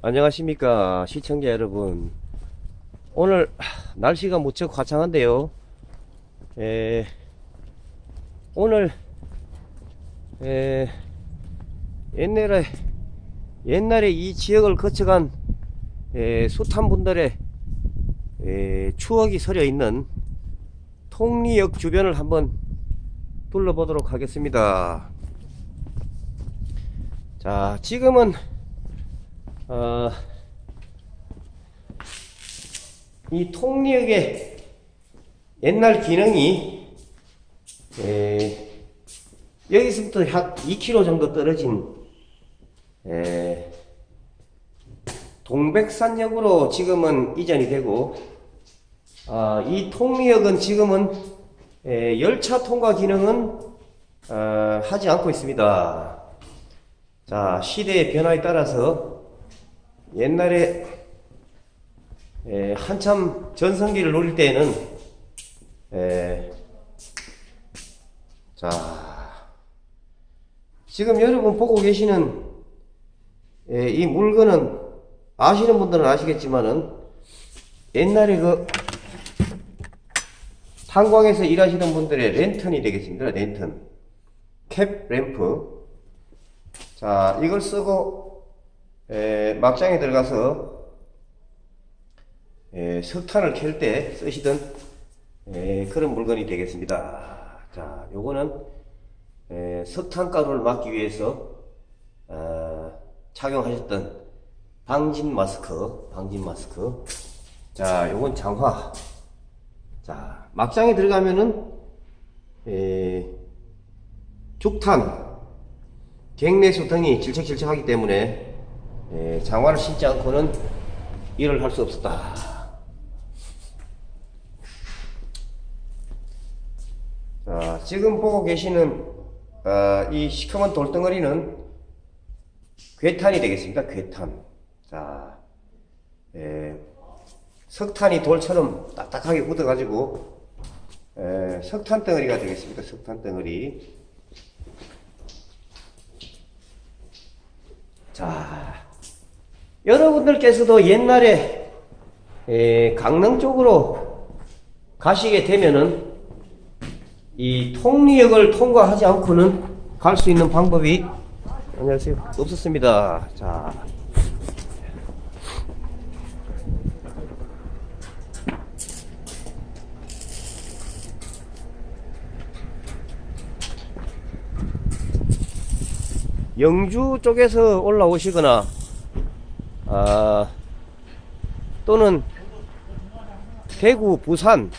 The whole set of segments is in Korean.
안녕하십니까 시청자 여러분. 오늘 하, 날씨가 무척 화창한데요. 에, 오늘 에, 옛날에 옛날에 이 지역을 거쳐간 에, 숱한 분들의 에, 추억이 서려 있는 통리역 주변을 한번 둘러보도록 하겠습니다. 자 지금은 어, 이 통리역의 옛날 기능이 에, 여기서부터 약 2km 정도 떨어진 에, 동백산역으로 지금은 이전이 되고 아, 이 통리역은 지금은 에, 열차 통과 기능은 어, 하지 않고 있습니다. 자 시대의 변화에 따라서 옛날에 에, 한참 전성기를 노릴 때에는 에, 자 지금 여러분 보고 계시는 에, 이 물건은 아시는 분들은 아시겠지만은 옛날에 그 탄광에서 일하시는 분들의 랜턴이 되겠습니다. 랜턴 캡 램프 자 이걸 쓰고 에, 막장에 들어가서 에, 석탄을 켤때 쓰시던 에, 그런 물건이 되겠습니다. 자, 요거는 에, 석탄 가루를 막기 위해서 어, 착용하셨던 방진 마스크, 방진 마스크. 자, 요건 장화. 자, 막장에 들어가면은 에, 죽탄, 갱내 소탕이 질척질척하기 때문에 에, 장화를 신지 않고는 일을 할 수 없었다. 자, 지금 보고 계시는 어, 이 시커먼 돌덩어리는 괴탄이 되겠습니다. 괴탄. 자, 에, 석탄이 돌처럼 딱딱하게 굳어가지고 에, 석탄 덩어리가 되겠습니다. 석탄 덩어리. 자, 여러분들께서도 옛날에 에, 강릉 쪽으로 가시게 되면은 이 통리역을 통과하지 않고는 갈 수 있는 방법이 안녕하세요 없었습니다. 자. 영주 쪽에서 올라오시거나 아, 또는 대구, 부산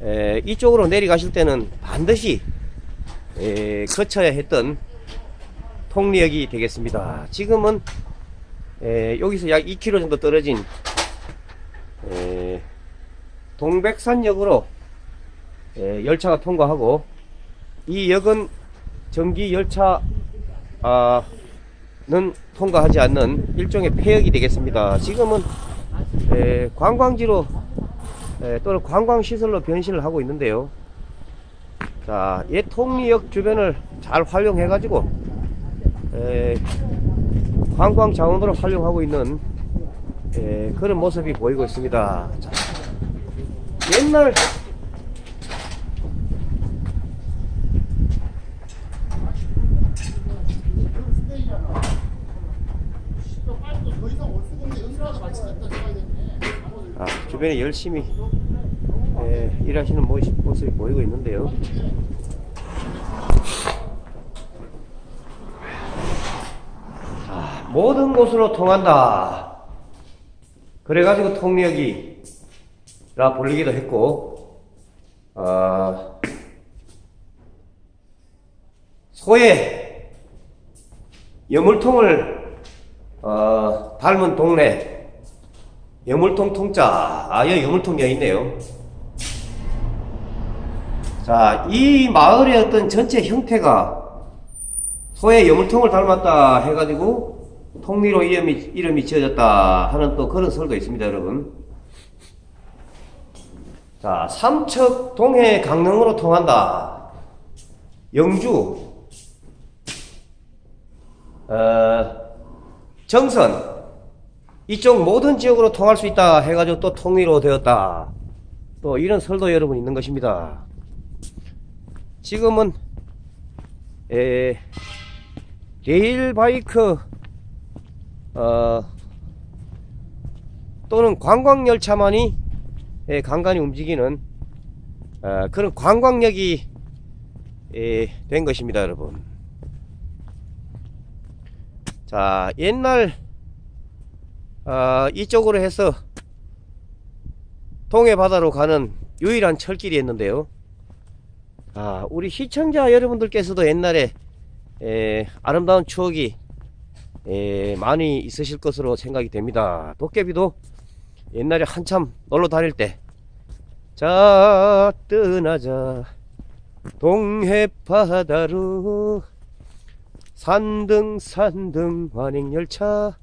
에, 이쪽으로 내려가실 때는 반드시 에, 거쳐야 했던 통리역이 되겠습니다. 지금은 에, 여기서 약 2km 정도 떨어진 에, 동백산역으로 에, 열차가 통과하고 이 역은 전기 열차 아, 는 통과하지 않는 일종의 폐역이 되겠습니다. 지금은 에, 관광지로 에, 또는 관광시설로 변신을 하고 있는데요. 자, 옛 통리역 주변을 잘 활용해가지고 에, 관광 자원으로 활용하고 있는 에, 그런 모습이 보이고 있습니다. 자, 옛날 아, 주변에 열심히 에, 일하시는 모습, 모습이 보이고 있는데요. 아, 모든 곳으로 통한다. 그래가지고 통역이라 불리기도 했고, 어, 소의 여물통을 어, 닮은 동네 여물통 통자 아 여기 여물통 여 있네요. 자 이 마을의 어떤 전체 형태가 소의 여물통을 닮았다 해가지고 통리로 이름이, 이름이 지어졌다 하는 또 그런 설도 있습니다 여러분. 자 삼척 동해 강릉으로 통한다. 영주. 어, 정선 이쪽 모든 지역으로 통할 수 있다 해가지고 또 통일로 되었다. 또 이런 설도 여러분 있는 것입니다. 지금은 에, 레일 바이크 어, 또는 관광 열차만이 에, 간간히 움직이는 어, 그런 관광역이 에, 된 것입니다, 여러분. 자, 옛날 아, 이쪽으로 해서 동해 바다로 가는 유일한 철길이었는데요. 아, 우리 시청자 여러분들께서도 옛날에 에, 아름다운 추억이 에, 많이 있으실 것으로 생각이 됩니다. 도깨비도 옛날에 한참 놀러 다닐 때, 자, 떠나자, 동해 바다로, 산등 산등 환행열차,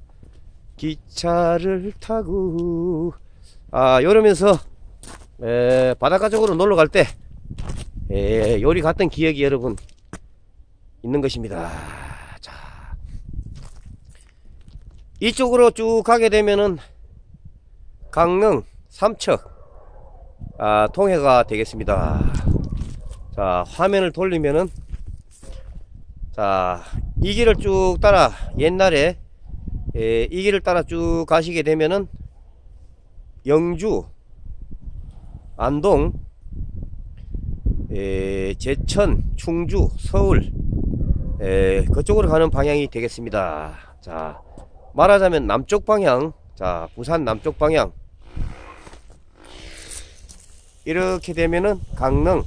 기차를 타고, 아, 이러면서, 에, 바닷가 쪽으로 놀러 갈 때, 에, 요리 갔던 기억이 여러분, 있는 것입니다. 자, 이쪽으로 쭉 가게 되면은 강릉 삼척 아, 통해가 되겠습니다. 자, 화면을 돌리면은 자, 이 길을 쭉 따라 옛날에 에, 이 길을 따라 쭉 가시게 되면은 영주 안동 에, 제천 충주 서울 에, 그쪽으로 가는 방향이 되겠습니다. 자, 말하자면 남쪽 방향, 자, 부산 남쪽 방향. 이렇게 되면은 강릉.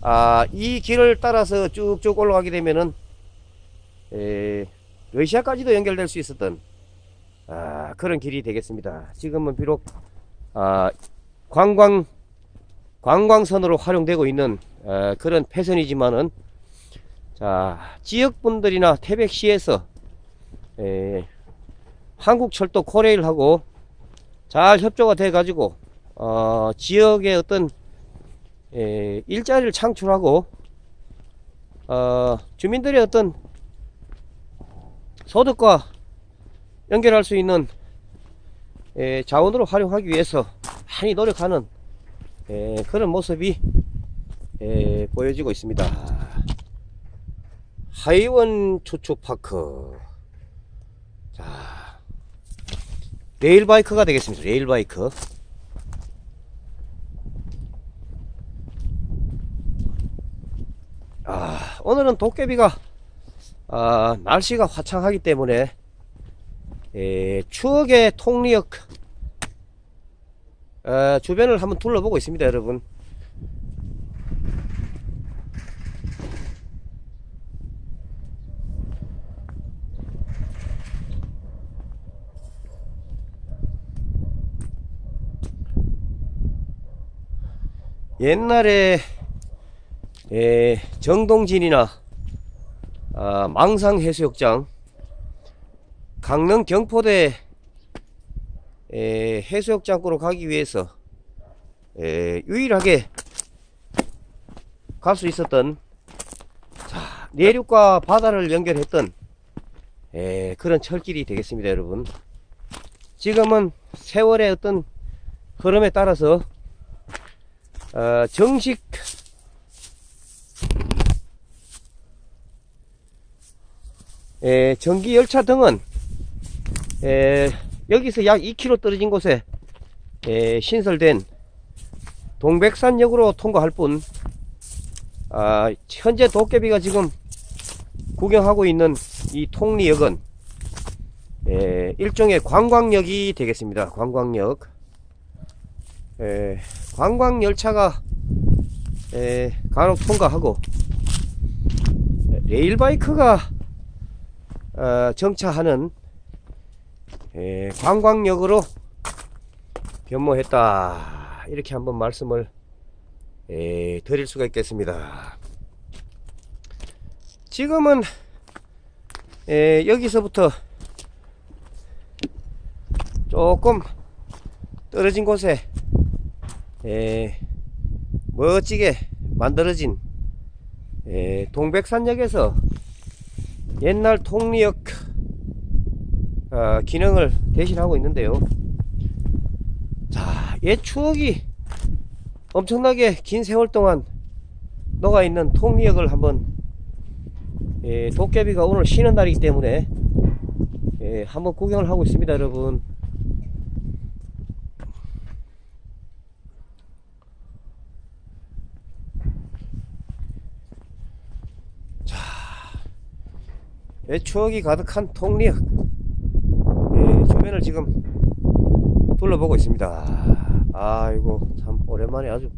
아, 이 길을 따라서 쭉쭉 올라가게 되면은, 에, 러시아까지도 연결될 수 있었던, 아, 그런 길이 되겠습니다. 지금은 비록, 아, 관광, 관광선으로 활용되고 있는, 아, 그런 패선이지만은, 자, 지역 분들이나 태백시에서 에, 한국철도 코레일하고 잘 협조가 돼 가지고 어, 지역의 어떤 에, 일자리를 창출하고 어, 주민들의 어떤 소득과 연결할 수 있는 에, 자원으로 활용하기 위해서 많이 노력하는 에, 그런 모습이 에, 보여지고 있습니다. 하이원 추축파크. 자, 레일바이크가 되겠습니다. 레일바이크. 아, 오늘은 도깨비가 아, 날씨가 화창하기 때문에 에, 추억의 통리역 아, 주변을 한번 둘러보고 있습니다, 여러분. 옛날에 에, 정동진이나 아, 망상해수욕장. 강릉 경포대 에, 해수욕장으로 가기 위해서 에, 유일하게 갈 수 있었던 자, 내륙과 바다를 연결했던 에, 그런 철길이 되겠습니다 여러분. 지금은 세월의 어떤 흐름에 따라서 어, 정식 에, 전기 열차 등은 에, 여기서 약 2km 떨어진 곳에 에, 신설된 동백산역으로 통과할 뿐 아, 현재 도깨비가 지금 구경하고 있는 이 통리역은 에, 일종의 관광역이 되겠습니다. 관광역. 에, 관광 열차가 에, 간혹 통과하고 레일바이크가 어, 정차하는 에, 관광역으로 변모했다. 이렇게 한번 말씀을 에, 드릴 수가 있겠습니다. 지금은 에, 여기서부터 조금 떨어진 곳에 에, 멋지게 만들어진 에, 동백산역에서 옛날 통리역 어, 기능을 대신하고 있는데요. 자, 옛 추억이 엄청나게 긴 세월 동안 녹아 있는 통리역을 한번 예, 도깨비가 오늘 쉬는 날이기 때문에 예, 한번 구경을 하고 있습니다, 여러분. 옛 추억이 가득한 통리역 예, 주변을 지금 둘러보고 있습니다. 아이고 참 오랜만에 아주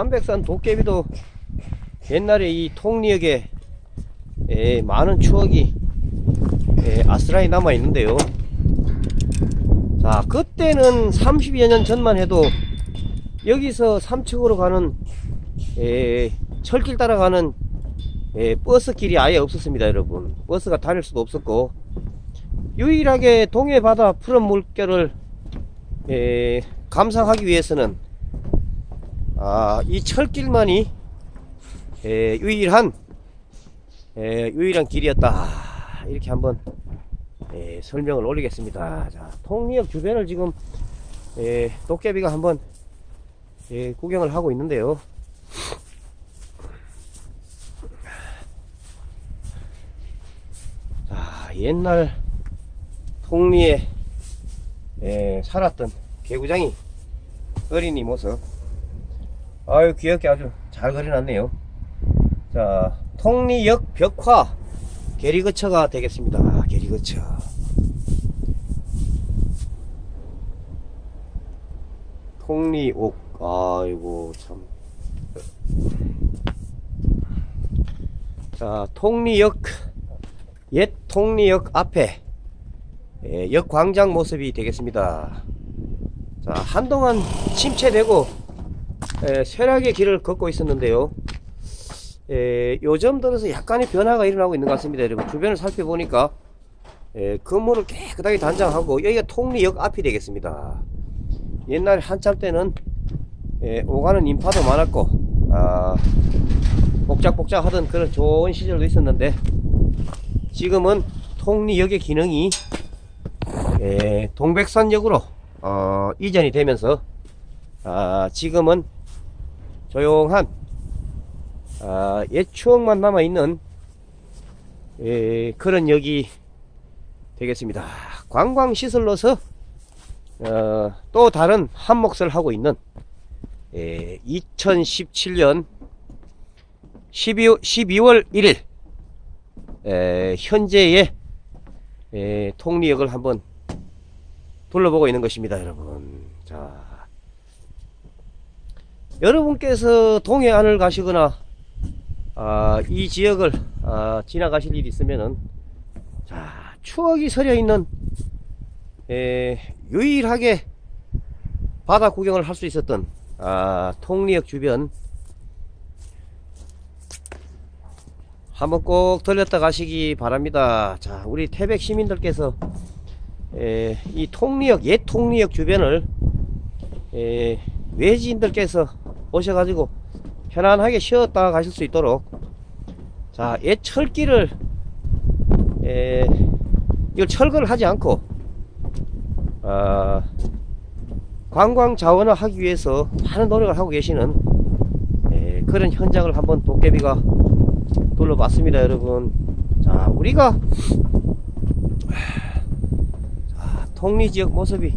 자, 한백산 도깨비도 옛날에 이 통리역에 에, 많은 추억이 에, 아스라이 남아 있는데요. 자, 그때는 30여 년 전만 해도 여기서 삼척으로 가는 에, 철길 따라가는 에, 버스 길이 아예 없었습니다, 여러분. 버스가 다닐 수도 없었고 유일하게 동해 바다 푸른 물결을 에, 감상하기 위해서는 아, 이 철길만이 에, 유일한 에, 유일한 길이었다. 이렇게 한번 에, 설명을 올리겠습니다. 자, 통리역 주변을 지금 에, 도깨비가 한번 에, 구경을 하고 있는데요. 자, 옛날 통리에 에, 살았던 개구장이 어린이 모습 아유 귀엽게 아주 잘 그려놨네요. 자 통리역 벽화 게리거처가 되겠습니다. 게리거처. 통리옥 아이고 참. 자, 통리역, 옛 통리역 앞에 예, 역 광장 모습이 되겠습니다. 자, 한동안 침체되고 예, 쇠락의 길을 걷고 있었는데요. 예, 요즘 들어서 약간의 변화가 일어나고 있는 것 같습니다. 여러분 주변을 살펴보니까 예, 건물을 깨끗하게 단장하고 여기가 통리역 앞이 되겠습니다. 옛날에 한참 때는 예, 오가는 인파도 많았고 아, 복작복작 하던 그런 좋은 시절도 있었는데 지금은 통리역의 기능이 예, 동백산역으로 어, 이전이 되면서 아, 지금은 조용한 아, 옛 추억만 남아 있는 예, 그런 역이 되겠습니다. 관광 시설로서 어, 또 다른 한 몫을 하고 있는 예, 2017년 12월, 12월 1일 에, 현재의 에, 통리역을 한번 둘러보고 있는 것입니다, 여러분. 자, 여러분께서 동해안을 가시거나 아, 이 지역을 아, 지나가실 일이 있으면은 자, 추억이 서려 있는 에, 유일하게 바다 구경을 할 수 있었던 아, 통리역 주변 한번 꼭 들렸다 가시기 바랍니다. 자, 우리 태백 시민들께서 에, 이 통리역, 옛 통리역 주변을 에, 외지인들께서 오셔가지고 편안하게 쉬었다 가실 수 있도록. 자, 옛 철길을 에, 이걸 철거를 하지 않고 아, 관광 자원화 하기 위해서 많은 노력을 하고 계시는 에, 그런 현장을 한번 도깨비가 둘러봤습니다 여러분. 자 우리가 자, 통리 지역 모습이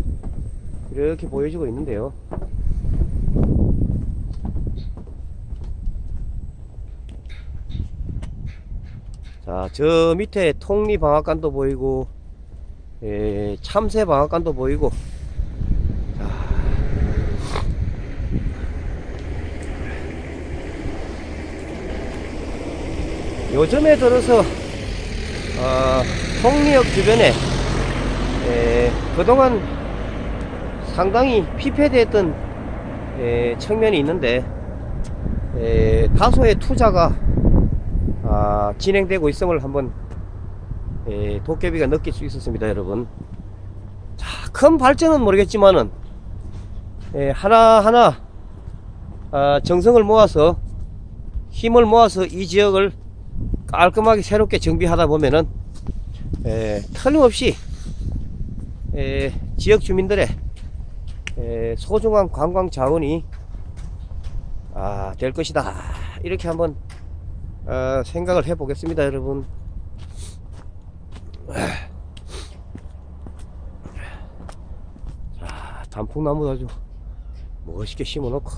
이렇게 보여지고 있는데요 자, 저 밑에 통리 방앗간도 보이고, 예, 참새 방앗간도 보이고, 자. 요즘에 들어서, 어, 통리역 주변에, 예, 그동안 상당히 피폐됐던 예, 측면이 있는데, 예, 다소의 투자가 아, 진행되고 있음을 한번 에, 도깨비가 느낄 수 있었습니다 여러분. 자, 큰 발전은 모르겠지만은 에, 하나 하나 아, 정성을 모아서 힘을 모아서 이 지역을 깔끔하게 새롭게 정비하다 보면은 에, 틀림없이 에, 지역 주민들의 에, 소중한 관광 자원이 아, 될 것이다. 이렇게 한번 어, 생각을 해 보겠습니다 여러분. 자 단풍나무도 아주 멋있게 심어 놓고.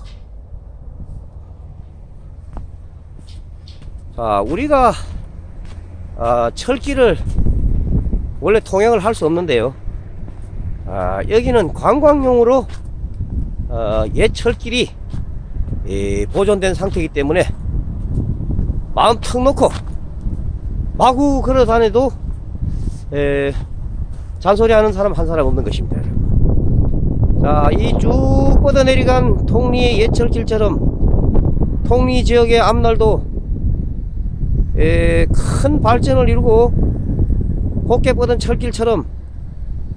자 우리가 아, 철길을 원래 통행을 할 수 없는데요. 아, 여기는 관광용으로 어, 옛 철길이 이, 보존된 상태이기 때문에 마음 턱 놓고 마구 걸어 다녀도 에, 잔소리 하는 사람 한 사람 없는 것입니다. 자, 이 쭉 뻗어 내려간 통리의 옛철길처럼 통리 지역의 앞날도 에, 큰 발전을 이루고 곱게 뻗은 철길처럼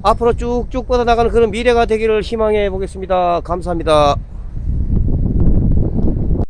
앞으로 쭉쭉 뻗어나가는 그런 미래가 되기를 희망해 보겠습니다. 감사합니다.